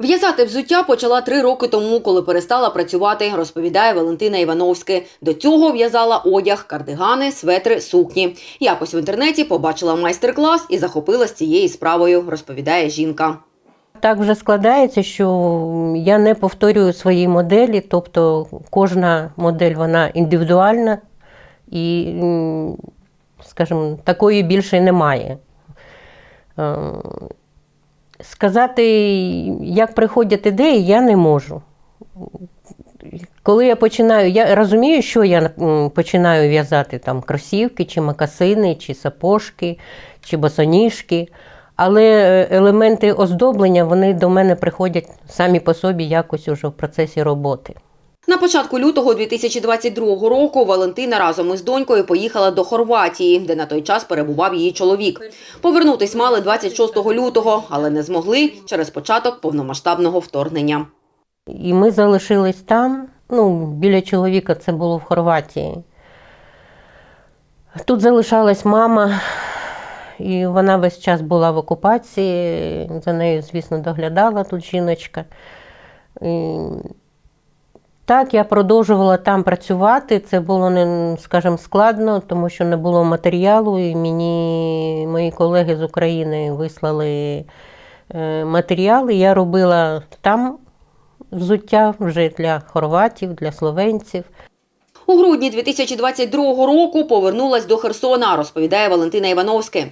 В'язати взуття почала три роки тому, коли перестала працювати, розповідає Валентина Івановська. До цього в'язала одяг, кардигани, светри, сукні. Якось в інтернеті побачила майстер-клас і захопилась цією справою, розповідає жінка. Так вже складається, що я не повторюю свої моделі, тобто кожна модель вона індивідуальна і, скажімо, такої більше немає. Сказати, як приходять ідеї, я не можу. Коли я починаю, я розумію, що я починаю в'язати там кросівки, чи макасини, чи сапожки, чи босоніжки. Але е, елементи оздоблення вони до мене приходять самі по собі якось уже в процесі роботи. На початку лютого 2022 року Валентина разом із донькою поїхала до Хорватії, де на той час перебував її чоловік. Повернутись мали 26 лютого, але не змогли через початок повномасштабного вторгнення. І ми залишились там. Ну, біля чоловіка це було в Хорватії. Тут залишалась мама, і вона весь час була в окупації. За нею, звісно, доглядала тут жіночка. Так, я продовжувала там працювати. Це було не, скажімо, складно, тому що не було матеріалу, і мені мої колеги з України вислали е, матеріали. Я робила там взуття вже для хорватів, для словенців. У грудні 2022 року повернулась до Херсона, розповідає Валентина Івановська.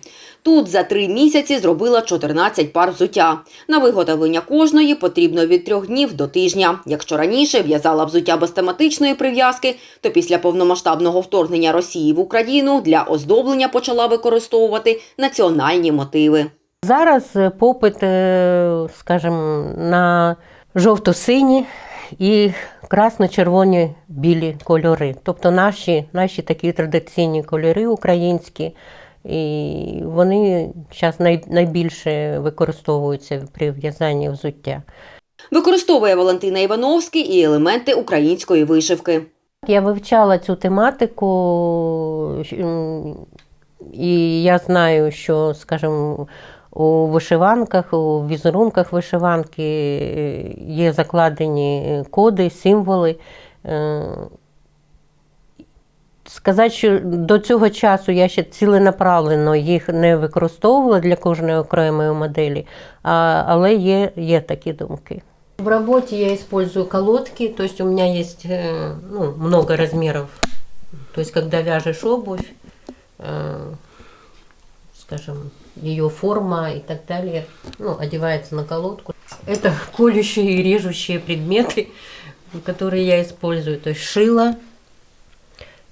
Тут за три місяці зробила 14 пар взуття. На виготовлення кожної потрібно від трьох днів до тижня. Якщо раніше в'язала взуття без тематичної прив'язки, то після повномасштабного вторгнення Росії в Україну для оздоблення почала використовувати національні мотиви. Зараз е, попит, е, скажімо, на жовто-сині і красно-червоні білі кольори. Тобто наші, наші такі традиційні кольори українські, і вони зараз най, найбільше використовуються при в'язанні взуття. Використовує Валентина Івановська і елементи української вишивки. Я вивчала цю тематику, і я знаю, що, скажімо, у вишиванках, у візерунках вишиванки є закладені коди, символи. Е, Сказати, що до цього часу я ще ціленаправленно їх не використовувала для кожної окремої моделі, а, але є, є такі думки. В работе я использую колодки, то есть у меня есть э, ну, много размеров. То есть когда обувь, э, скажем, ее форма и так далее, ну, одевается на колодку. Это колющие и режущие предметы, которые я использую. То есть шило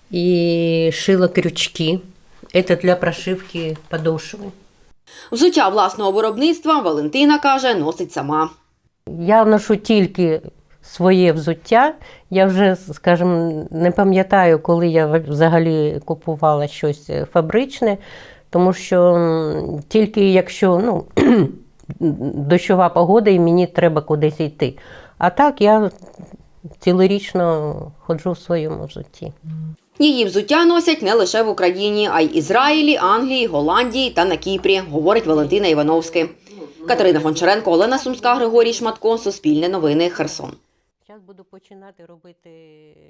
и шило-крючки. Это для прошивки подошвы. Взуття власного виробництва Валентина каже, носить сама. Я ношу тільки своє взуття. Я вже, скажімо, не пам'ятаю, коли я взагалі купувала щось фабричне, тому що тільки якщо ну, дощова погода і мені треба кудись йти. А так я цілорічно ходжу в своєму взутті. Її взуття носять не лише в Україні, а й Ізраїлі, Англії, Голландії та на Кіпрі, говорить Валентина Івановська. Катерина Гончаренко, Олена Сумська, Григорій Шматко, Суспільне новини, Херсон. Зараз буду починати робити